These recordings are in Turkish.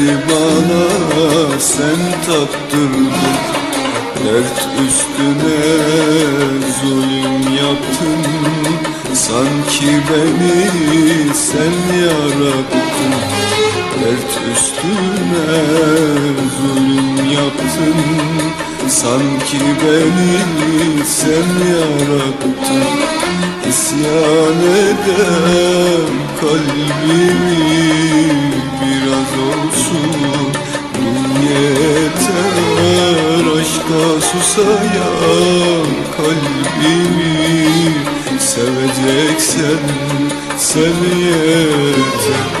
Derdi bana sen tattırdın. Dert üstüne zulüm yaptın. Sanki beni sen yarattın. Dert üstüne zulüm yaptın. Sanki beni sen yarattın. İsyan eden kalbimi susayan kalbimi Seveceksen sev yeter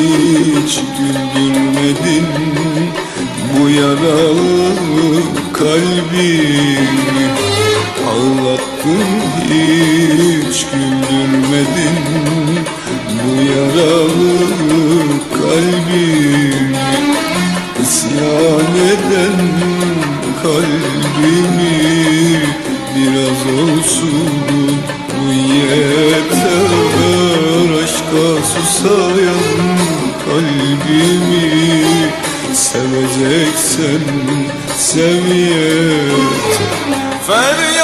hiç güldürmedin. Bu yaralı kalbimi Ağlattın hiç güldürmedin. Bu yaralı kalbimi İsyan eden kalbimi biraz olsun Bu yeter. Aşka susayan kalbimi Seveceksen sev yeter Feryat